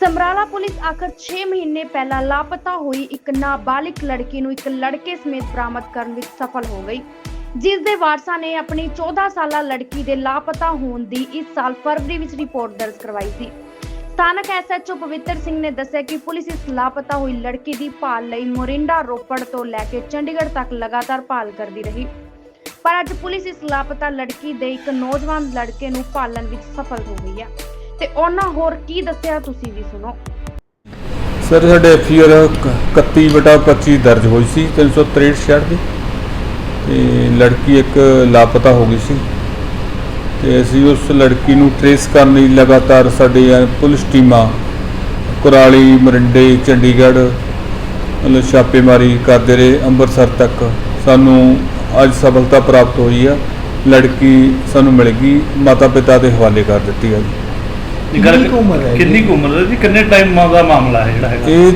Samrala police ਆਖਰ 6 ਮਹੀਨੇ ਪਹਿਲਾਂ ਲਾਪਤਾ ਹੋਈ ਇੱਕ ਨਾਬਾਲਿਗ ਲੜਕੀ ਨੂੰ ਇੱਕ ਲੜਕੇ ਸਮੇਤ ਬਰਾਮਦ ਕਰਨ ਵਿੱਚ ਸਫਲ ਹੋ ਗਈ। ਜਿਸ ਦੇ ਵਾਰਸਾਂ ਨੇ ਆਪਣੀ 14 ਸਾਲਾ ਲੜਕੀ ਦੇ ਲਾਪਤਾ ਹੋਣ ਦੀ ਇਸ ਸਾਲ ਫਰਵਰੀ ਵਿੱਚ ਰਿਪੋਰਟ ਦਰਜ ਕਰਵਾਈ ਸੀ। ਸਥਾਨਕ ਐਸਐਚਓ ਪਵਿੱਤਰ ਸਿੰਘ ਨੇ ਦੱਸਿਆ ਕਿ ਪੁਲਿਸ ਇਸ ਲਾਪਤਾ ਹੋਈ ਲੜਕੀ ਦੀ ਭਾਲ ਲਈ ਮੋਰਿੰਡਾ ਰੋਪੜ ਤੋਂ ਲੈ ਕੇ ਚੰਡੀਗੜ੍ਹ ਤੱਕ ਲਗਾਤਾਰ ਭਾਲ ਕਰਦੀ ਰਹੀ। ਪਰ ਅੱਜ ਪੁਲਿਸ ਇਸ ਲਾਪਤਾ ਲੜਕੀ ਦੇ ਇੱਕ ਨੌਜਵਾਨ ਲੜਕੇ ਨੂੰ ਭਾਲਣ ਵਿੱਚ ਸਫਲ ਹੋ ਗਈ ਹੈ। ਤੇ ਉਹਨਾਂ ਹੋਰ ਕੀ ਦੱਸਿਆ ਤੁਸੀਂ ਵੀ ਸੁਣੋ। ਸਰ, ਸਾਡੇ ਐਫਆਰ 31 ਬਟਾ 25 ਦਰਜ ਹੋਈ ਸੀ 363 ਛੜ ਦੀ। ਤੇ ਲੜਕੀ ਇੱਕ ਲਾਪਤਾ ਹੋ ਗਈ ਸੀ। ਤੇ ਅਸੀਂ ਉਸ ਲੜਕੀ ਨੂੰ ਟਰੇਸ ਕਰਨ ਲਈ ਲਗਾਤਾਰ ਸਾਡੀਆਂ ਪੁਲਿਸ ਟੀਮਾਂ, ਕੁਰਾਲੀ, ਮਰਿੰਡੇ, ਚੰਡੀਗੜ੍ਹ, ਮਤਲਬ ਛਾਪੇਮਾਰੀ ਕਰਦੇ ਰਹੇ ਅੰਮ੍ਰਿਤਸਰ ਤੱਕ। ਸਾਨੂੰ ਅੱਜ ਸਫਲਤਾ ਪ੍ਰਾਪਤ ਹੋਈ ਆ। ਲੜਕੀ ਸਾਨੂੰ ਮਿਲ ਗਈ ਮਾਤਾ ਪਿਤਾ ਦੇ ਹਵਾਲੇ ਕਰ ਦਿੱਤੀ ਆ ਜੀ। ਇਹ ਗੱਲ- ਕਿੰਨੀ ਕੁ ਉਮਰ ਹੈ ਕਿੰਨੀ ਕੁ ਉਮਰ ਹੈ ਜੀ? ਕਿੰਨੇ ਟਾਈਮ ਦਾ ਮਾਮਲਾ ਹੈ ਜਿਹੜਾ ਹੈਗਾ? ਇਹ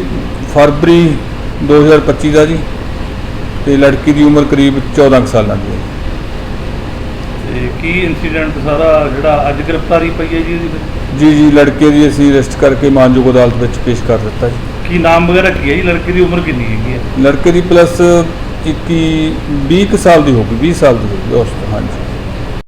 ਫਰਵਰੀ 2025 ਦਾ ਜੀ। ਤੇ ਲੜਕੀ ਦੀ ਉਮਰ ਕਰੀਬ 14 ਕੁ ਸਾਲਾਂ ਦੀ ਹੈ। ਤੇ ਕੀ ਇਨਸੀਡੈਂਟ ਸਾਰਾ ਜਿਹੜਾ ਅੱਜ ਗ੍ਰਿਫਤਾਰੀ ਪਈ ਹੈ ਜੀ ਇਹਦੀ? ਜੀ ਜੀ ਲੜਕੇ ਦੀ ਅਸੀਂ ਅਰੈਸਟ ਕਰਕੇ ਮਾਨਯੋਗ ਅਦਾਲਤ ਵਿੱਚ ਪੇਸ਼ ਕਰ ਦਿੱਤਾ ਜੀ। ਕੀ ਨਾਮ ਵਗੈਰਾ ਕੀ ਹੈ ਜੀ? ਲੜਕੀ ਦੀ ਉਮਰ ਕਿੰਨੀ ਹੈਗੀ ਹੈ? ਲੜਕੇ ਦੀ ਪਲੱਸ 21 20 ਕੁ ਸਾਲ ਦੀ ਹੋ ਗਈ 20 ਸਾਲ ਦੀ ਹੋ ਗਈ ਉਸ ਤੋਂ ਹਾਂਜੀ।